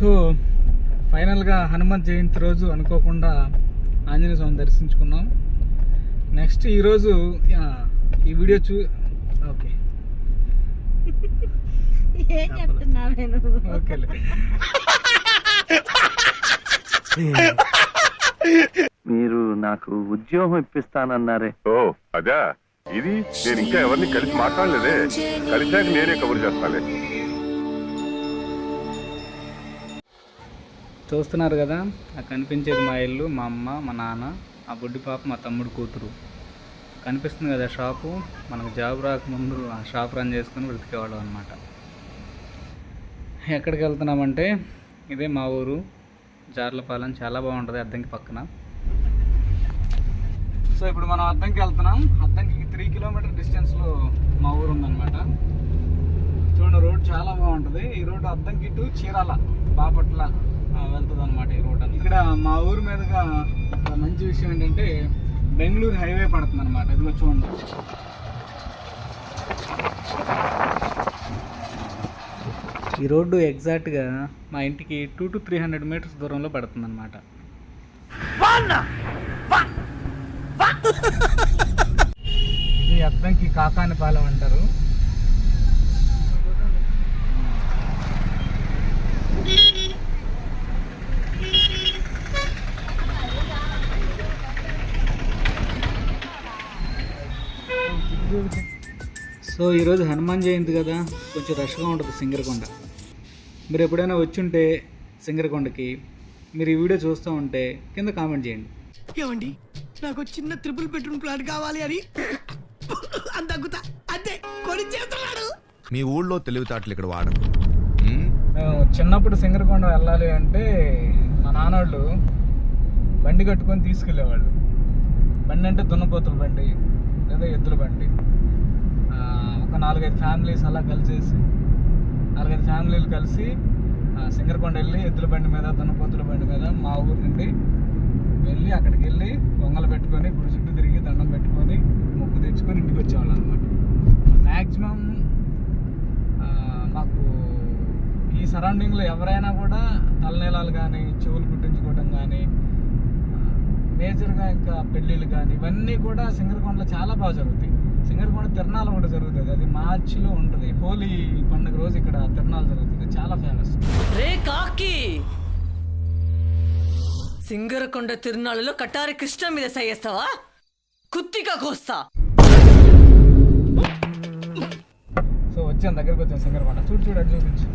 So ఫైనల్గా హనుమంత్ జయంతి రోజు అనుకోకుండా ఆంజనేయ స్వామి దర్శించుకున్నాం. నెక్స్ట్ ఈరోజు ఆ, ఈ వీడియో చూ ఓకే. మీరు నాకు ఉద్యోగం ఇప్పిస్తానన్నారే. ఓ అదా? ఇది నేను ఇంకా ఎవరిని కలిసి మాట్లాడలేదే. కలిసాక నేనే కబురు చేస్తాలే. చూస్తున్నారు కదా ఆ కనిపించేది మా ఇల్లు మా అమ్మ మా నాన్న ఆ బుడ్డి పాప మా తమ్ముడు కూతురు. కనిపిస్తుంది కదా షాపు మనకు జాబ్ రాకముందు ఆ షాప్ రన్ చేసుకుని బ్రతికేవాళ్ళం అనమాట ఎక్కడికి వెళ్తున్నామంటే ఇదే మా ఊరు జార్లపాలెం చాలా బాగుంటుంది అద్దంకి పక్కన. సో ఇప్పుడు మనం అద్దంకి వెళ్తున్నాం. అద్దంకి త్రీ కిలోమీటర్ డిస్టెన్స్లో మా ఊరు ఉందన్నమాట. చూడండి రోడ్ చాలా బాగుంటుంది. ఈ రోడ్ అద్దంకి టు చీరాల బాపట్ల. వెళ్తుంది అనమాట ఈ రోడ్ ఇక్కడ మా ఊరు మీదుగా ఒక మంచి విషయం ఏంటంటే బెంగళూరు హైవే పడుతుంది అనమాట ఇదిగో చూడండి. ఈ రోడ్డు ఎగ్జాక్ట్గా మా ఇంటికి two to three hundred metres దూరంలో పడుతుంది అనమాట ఇది అద్దంకి కాకానిపాలెం అంటారు. సో ఈరోజు హనుమాన్ జయంతి కదా కొంచెం రష్గా ఉంటుంది సింగరకొండ. మీరు ఎప్పుడైనా వచ్చుంటే సింగరకొండకి మీరు ఈ వీడియో చూస్తూ ఉంటే కింద కామెంట్ చేయండి. ఏమండి? నాకు చిన్న ట్రిపుల్ బెడ్రూమ్ ఫ్లాట్ కావాలి అని అంతగుతా అంతే కొని చేస్తున్నాడు. మీ ఊళ్ళో తెలివితేటలు ఇక్కడ వాడరు. ఉమ్? మేము చిన్నప్పుడు సింగరకొండ వెళ్ళాలి అంటే మా నాన్నోళ్ళు బండి కట్టుకొని తీసుకెళ్ళేవాళ్ళు. బండి అంటే దున్నపోతుల బండి. అదే ఎద్దుల బండి. ఒక నాలుగైదు ఫ్యామిలీస్ అలా కలిసేసి నాలుగైదు ఫ్యామిలీలు కలిసి సింగర్కొండ వెళ్ళి ఎద్దుల బండి మీద దున్నపోతుల బండి మీద మా ఊరు నుండి వెళ్ళి అక్కడికి వెళ్ళి వంగలు పెట్టుకొని గుడి చుట్టూ తిరిగి దండం పెట్టుకొని ముక్కు తెచ్చుకొని ఇంటికి వచ్చేవాళ్ళం అనమాట మ్యాక్సిమం మాకు ఈ సరౌండింగ్లో ఎవరైనా కూడా తలనీలాలు కానీ చెవులు కుట్టించుకోవడం కానీ మేజర్గా ఇంకా పెళ్ళిళ్ళు కానీ ఇవన్నీ కూడా సింగరకొండలో చాలా బాగా జరుగుతాయి. సింగరకొండ తిరణాలు కూడా జరుగుతుంది అది మార్చిలో ఉంటుంది. హోలీ పండుగ రోజు ఇక్కడ తిరణాలు జరుగుతుంది చాలా ఫేమస్. రే కాకి! సింగరకొండ తిరునాళ్ళలో కటారి కృష్ణ మీద సయ్యేస్తావా? కుత్తిగా కోస్తా! సో వచ్చాను దగ్గరికి వచ్చాను సింగరకొండ. చూడు చూడు అటు చూపించు.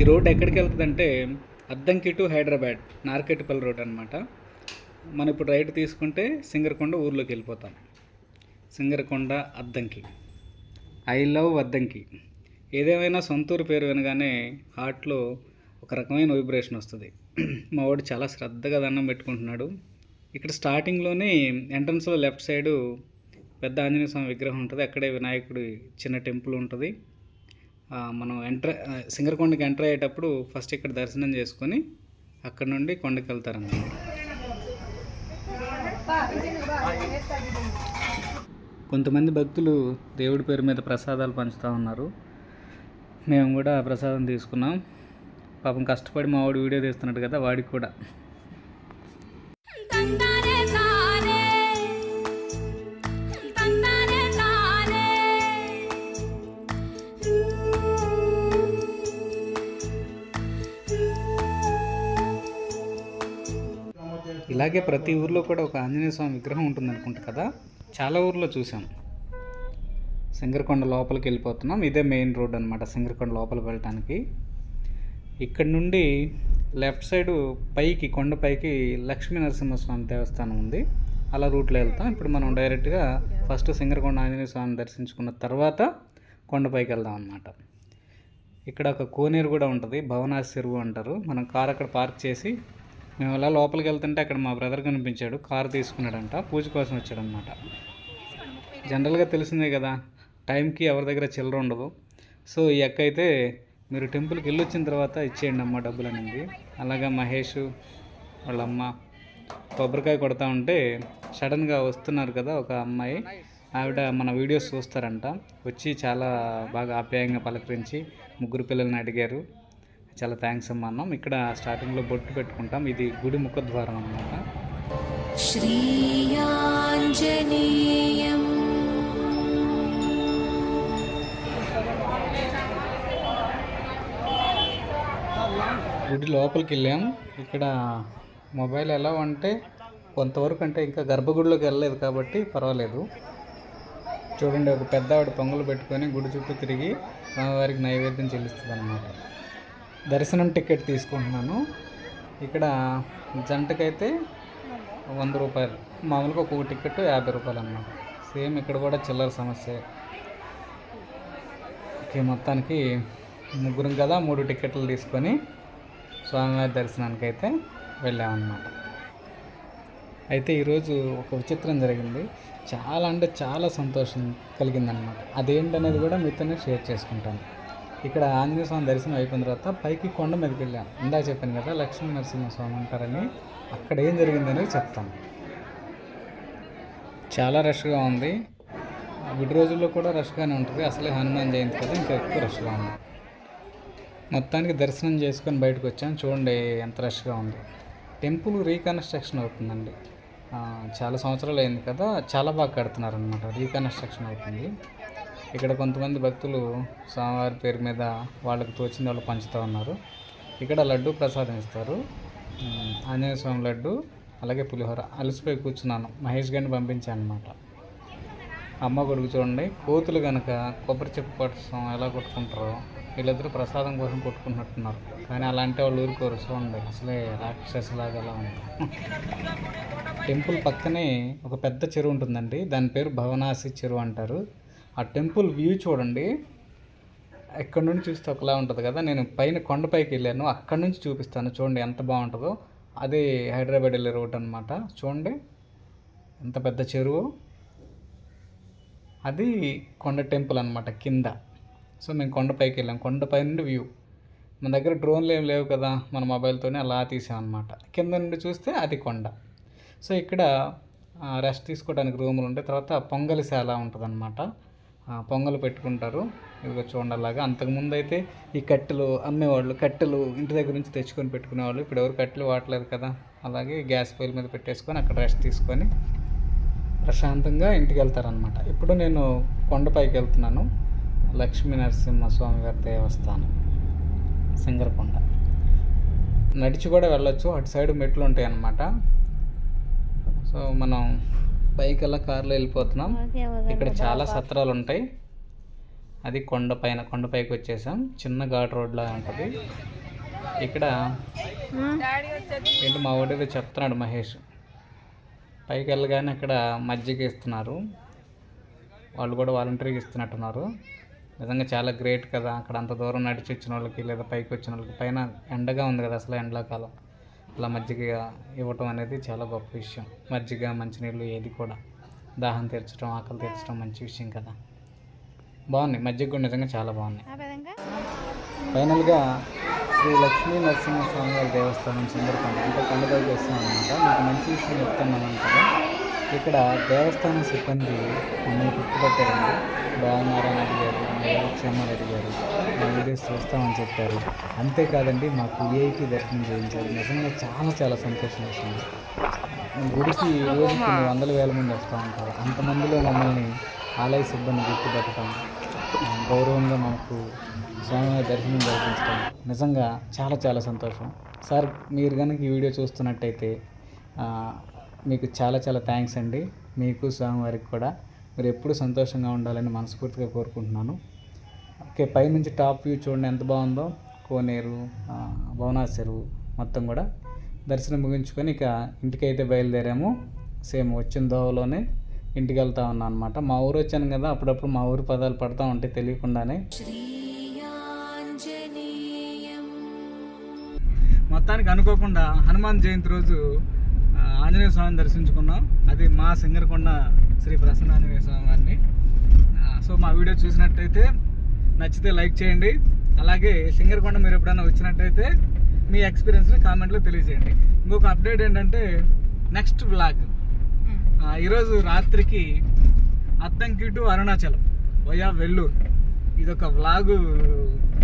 ఈ రోడ్ ఎక్కడికి వెళ్తుందంటే అద్దంకి టు హైదరాబాద్ నార్కెట్పల్లి రోడ్ అనమాట మనం ఇప్పుడు రైట్ తీసుకుంటే సింగరకొండ ఊర్లోకి వెళ్ళిపోతాం. Singarakonda Addanki. I love Addanki. ఏదేమైనా సొంతూరు పేరు వినగానే హార్ట్లో ఒక రకమైన వైబ్రేషన్ వస్తుంది. మా వాడు చాలా శ్రద్ధగా దండం పెట్టుకుంటున్నాడు. ఇక్కడ స్టార్టింగ్లోనే ఎంట్రన్స్లో లెఫ్ట్ సైడు పెద్ద ఆంజనేయ స్వామి విగ్రహం ఉంటుంది. అక్కడే వినాయకుడి చిన్న టెంపుల్ ఉంటుంది. మనం ఎంటర్ సింగర్ సింగరకొండకి ఎంటర్ అయ్యేటప్పుడు ఫస్ట్ ఇక్కడ దర్శనం చేసుకొని అక్కడ నుండి కొండకి వెళ్తారన్నమాట. కొంతమంది భక్తులు దేవుడి పేరు మీద ప్రసాదాలు పంచుతూ ఉన్నారు. మేము కూడా ప్రసాదం తీసుకున్నాం. పాపం కష్టపడి మా వాడు వీడియో తీస్తున్నాడు కదా వాడికి కూడా. ఇలాగే ప్రతి ఊర్లో కూడా ఒక ఆంజనేయ స్వామి విగ్రహం ఉంటుంది అనుకుంటా కదా? చాలా ఊర్లో చూసాం సింగరకొండ లోపలికి వెళ్ళిపోతున్నాం. ఇదే మెయిన్ రోడ్ అనమాట సింగరకొండ లోపలికి వెళ్ళటానికి. ఇక్కడ నుండి లెఫ్ట్ సైడ్ పైకి కొండపైకి లక్ష్మీ నరసింహస్వామి దేవస్థానం ఉంది. అలా రూట్లో వెళ్తాం. ఇప్పుడు మనం డైరెక్ట్గా ఫస్ట్ సింగరకొండ ఆంజనేయ స్వామిని దర్శించుకున్న తర్వాత కొండపైకి వెళ్దాం అనమాట ఇక్కడ ఒక కోనేరు కూడా ఉంటుంది. భవనాసి చెరువు అంటారు. మనం కార్ అక్కడ పార్క్ చేసి మేము అలా లోపలికి వెళ్తుంటే అక్కడ మా బ్రదర్ కనిపించాడు కారు తీసుకున్నాడంట పూజ కోసం వచ్చాడనమాట జనరల్గా తెలిసిందే కదా టైంకి ఎవరి దగ్గర చిల్లర ఉండదు. సో ఈ అక్క అయితే మీరు టెంపుల్కి వెళ్ళి వచ్చిన తర్వాత ఇచ్చేయండి అమ్మ డబ్బులు అనేది అలాగా మహేష్ వాళ్ళ అమ్మ కొబ్బరికాయ కొడతా ఉంటే సడన్గా వస్తున్నారు కదా ఒక అమ్మాయి. ఆవిడ మన వీడియోస్ చూస్తారంట. వచ్చి చాలా బాగా ఆప్యాయంగా పలకరించి ముగ్గురు పిల్లల్ని అడిగారు. చాలా థ్యాంక్స్ అమ్మ అన్నాం. ఇక్కడ స్టార్టింగ్లో బొట్టు పెట్టుకుంటాం. ఇది గుడి ముఖద్వారం అనమాట శ్రీయాంజనేయం. గుడి లోపలికి వెళ్ళాం. ఇక్కడ మొబైల్ ఎలా అంటే కొంతవరకు అంటే ఇంకా గర్భగుడిలోకి వెళ్ళలేదు కాబట్టి పర్వాలేదు. చూడండి ఒక పెద్ద ఆవిడ పొంగలు పెట్టుకొని గుడి చుట్టూ తిరిగి స్వామివారికి నైవేద్యం చెల్లిస్తుంది అన్నమాట. దర్శనం టికెట్ తీసుకుంటున్నాను. ఇక్కడ జంటకైతే వంద రూపాయలు. మామూలుగా ఒక్కొక్క టికెట్ యాభై రూపాయలు అన్నమాట. సేమ్ ఇక్కడ కూడా చిల్లర సమస్య. ఓకే మొత్తానికి ముగ్గురం కదా మూడు టికెట్లు తీసుకొని స్వామివారి దర్శనానికి అయితే వెళ్ళామన్నమాట. అయితే ఈరోజు ఒక విచిత్రం జరిగింది. చాలా అంటే చాలా సంతోషం కలిగిందనమాట అదేంటనేది కూడా మీతోనే షేర్ చేసుకుంటాను. ఇక్కడ ఆంజనేయ స్వామి దర్శనం అయిపోయిన తర్వాత పైకి కొండ మీదకి వెళ్ళాం. ఇందాక చెప్పాను కదా లక్ష్మీ నరసింహస్వామి ఉంటారని. అక్కడ ఏం జరిగిందనేది చెప్తాను చాలా రష్గా ఉంది. విడి రోజుల్లో కూడా రష్గానే ఉంటుంది. అసలే హనుమాన్ జయంతి కదా ఇంకా ఎక్కువ రష్గా ఉంది. మొత్తానికి దర్శనం చేసుకొని బయటకు వచ్చాం. చూడండి ఎంత రష్గా ఉంది. టెంపుల్ రీకన్స్ట్రక్షన్ అవుతుందండి. చాలా సంవత్సరాలు అయింది కదా చాలా బాగా కడుతున్నారు అనమాట రీకన్స్ట్రక్షన్ అవుతుంది. ఇక్కడ కొంతమంది భక్తులు స్వామివారి పేరు మీద వాళ్ళకి తోచిన వాళ్ళు పంచుతూ ఉన్నారు. ఇక్కడ లడ్డు ప్రసాదం ఇస్తారు. ఆంజనేయ స్వామి లడ్డు అలాగే పులిహోర. అలసిపోయి కూర్చున్నాను. మహేష్ గారిని పంపించాను అనమాట అమ్మ కొడుకు చూడండి కోతులు కనుక కొబ్బరి చెప్పు కొట్టడం ఎలా కొట్టుకుంటారో వీళ్ళిద్దరూ ప్రసాదం కోసం కొట్టుకుంటున్నట్టున్నారు. కానీ అలాంటి వాళ్ళు ఊరుకోరు. చూడండి అసలే రాక్షసులాగా ఎలా ఉంది. టెంపుల్ పక్కనే ఒక పెద్ద చెరువు ఉంటుందండి. దాని పేరు భవనాసి చెరువు అంటారు. ఆ టెంపుల్ వ్యూ చూడండి. ఎక్కడి నుంచి చూస్తే ఒకలా ఉంటుంది కదా. నేను పైన కొండపైకి వెళ్ళాను. అక్కడి నుంచి చూపిస్తాను. చూడండి ఎంత బాగుంటుందో. అది హైదరాబాద్ వెళ్ళే రోడ్ అనమాట చూడండి. ఎంత పెద్ద చెరువు. అది కొండ టెంపుల్ అనమాట కింద. సో మేము కొండపైకి వెళ్ళాం. కొండపై నుండి వ్యూ. మన దగ్గర డ్రోన్లు ఏం లేవు కదా. మన మొబైల్తోనే అలా తీసామన్నమాట కింద నుండి చూస్తే అది కొండ. సో ఇక్కడ రెస్ట్ తీసుకోవడానికి రూములు ఉంటాయి తర్వాత పొంగలిశాల ఉంటుందన్నమాట. ఆ, పొంగలు పెట్టుకుంటారు. ఇదిగో చూడండి అలాగా అంతకుముందు అయితే ఈ కట్టెలు అమ్మేవాళ్ళు కట్టెలు ఇంటి దగ్గర నుంచి తెచ్చుకొని పెట్టుకునేవాళ్ళు. ఇప్పుడు ఎవరు కట్టెలు వాడలేదు కదా. అలాగే గ్యాస్ పొయ్యిల మీద పెట్టేసుకొని అక్కడ రెస్ట్ తీసుకొని ప్రశాంతంగా ఇంటికి వెళ్తారనమాట ఇప్పుడు నేను కొండపైకి వెళ్తున్నాను. లక్ష్మీ నరసింహస్వామి గారి దేవస్థానం సింగరకొండ. నడిచి కూడా వెళ్ళొచ్చు. అటు సైడ్ మెట్లు ఉంటాయి అన్నమాట సో మనం పైకి వెళ్ళా కార్లో వెళ్ళిపోతున్నాం. ఇక్కడ చాలా సత్రాలు ఉంటాయి అది కొండ పైన కొండపైకి వచ్చేసాం. చిన్న ఘాట్ రోడ్లా ఉంటుంది. ఇక్కడ ఏంటి మా వాడు చెప్తున్నాడు మహేష్. పైకి వెళ్ళగానే అక్కడ మజ్జిగ ఇస్తున్నారు. వాళ్ళు కూడా వాలంటరీగా ఇస్తున్నట్టున్నారు. నిజంగా చాలా గ్రేట్ కదా. అక్కడ అంత దూరం నడిచి వచ్చిన వాళ్ళకి లేదా పైకి వచ్చిన వాళ్ళకి పైన ఎండగా ఉంది కదా అసలు ఎండాకాలం. అలా మజ్జిగ ఇవ్వటం అనేది చాలా గొప్ప విషయం. మజ్జిగ మంచినీళ్ళు ఏది కూడా. దాహం తీర్చడం ఆకలి తీర్చడం మంచి విషయం కదా. బాగున్నాయి. మజ్జిగ కూడా నిజంగా చాలా బాగున్నాయి. ఫైనల్గా శ్రీ లక్ష్మీ నరసింహస్వామి వారి దేవస్థానం సుందరకొండ అంటే కొండపైకి వస్తున్నాం అనమాట మీకు మంచి విషయం చెప్తున్నాను కదా. ఇక్కడ దేవస్థానం సిబ్బంది మమ్మల్ని గుర్తుపట్టారండి. బాగున్నారని అడిగారు క్షేమాలు అడిగారు మా వీడియోస్ చూస్తామని చెప్పారు. అంతేకాదండి మాకు ఏఐకి దర్శనం చేయించారు. నిజంగా చాలా చాలా సంతోషం వేసింది. గుడికి రోజు కొన్ని వందల వేల మంది వస్తూ ఉంటారు. అంతమందిలో మమ్మల్ని ఆలయ సిబ్బంది గుర్తుపట్టడం గౌరవంగా మాకు స్వామివారి దర్శనం జరిపించడం నిజంగా చాలా చాలా సంతోషం. సార్ మీరు కనుక ఈ వీడియో చూస్తున్నట్టయితే మీకు చాలా చాలా థ్యాంక్స్ అండి. మీకు స్వామివారికి కూడా మీరు ఎప్పుడు సంతోషంగా ఉండాలని మనస్ఫూర్తిగా కోరుకుంటున్నాను. ఓకే పైనుంచి టాప్ వ్యూ చూడండి ఎంత బాగుందో. కోనేరు చెరువు మొత్తం కూడా దర్శనం ముగించుకొని ఇక ఇంటికైతే బయలుదేరాము. సేమ్ వచ్చిన దోవలోనే ఇంటికి వెళ్తా ఉన్నాను అనమాట మా ఊరు వచ్చాను కదా అప్పుడప్పుడు మా ఊరి పదాలు పడతా ఉంటాయి తెలియకుండానే. మొత్తానికి అనుకోకుండా హనుమాన్ జయంతి రోజు ఆంజనేయ స్వామిని దర్శించుకున్నాం. అది మా సింగరకొండ శ్రీ ప్రసన్న స్వామి వారిని సో మా వీడియో చూసినట్టయితే నచ్చితే లైక్ చేయండి. అలాగే సింగరకొండ మీరు ఎప్పుడైనా వచ్చినట్టయితే మీ ఎక్స్పీరియన్స్ని కామెంట్లో తెలియజేయండి. ఇంకొక అప్డేట్ ఏంటంటే నెక్స్ట్ వ్లాగ్. ఈరోజు రాత్రికి అద్దంకి టు అరుణాచలం వయా వెల్లూరు. ఇది ఒక వ్లాగ్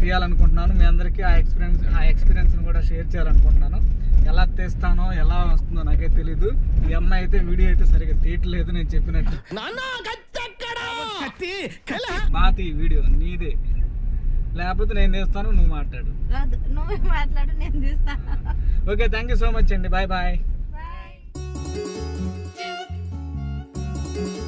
తీయాలనుకుంటున్నాను. మీ అందరికీ ఆ ఎక్స్పీరియన్స్ ఆ ఎక్స్పీరియన్స్ని కూడా షేర్ చేయాలనుకుంటున్నాను. ఎలా తీస్తానో ఎలా వస్తుందో నాకే తెలీదు. ఈ అమ్మాయి అయితే వీడియో అయితే సరిగ్గా తీయట్లేదు నేను చెప్పినట్టు. కత్తి కల బాగా తీ వీడియో నీదే. లేకపోతే నేను తీస్తాను నువ్వు మాట్లాడు. నువ్వే మాట్లాడు నేను తీస్తా. Okay thank you so much అండి. Bye bye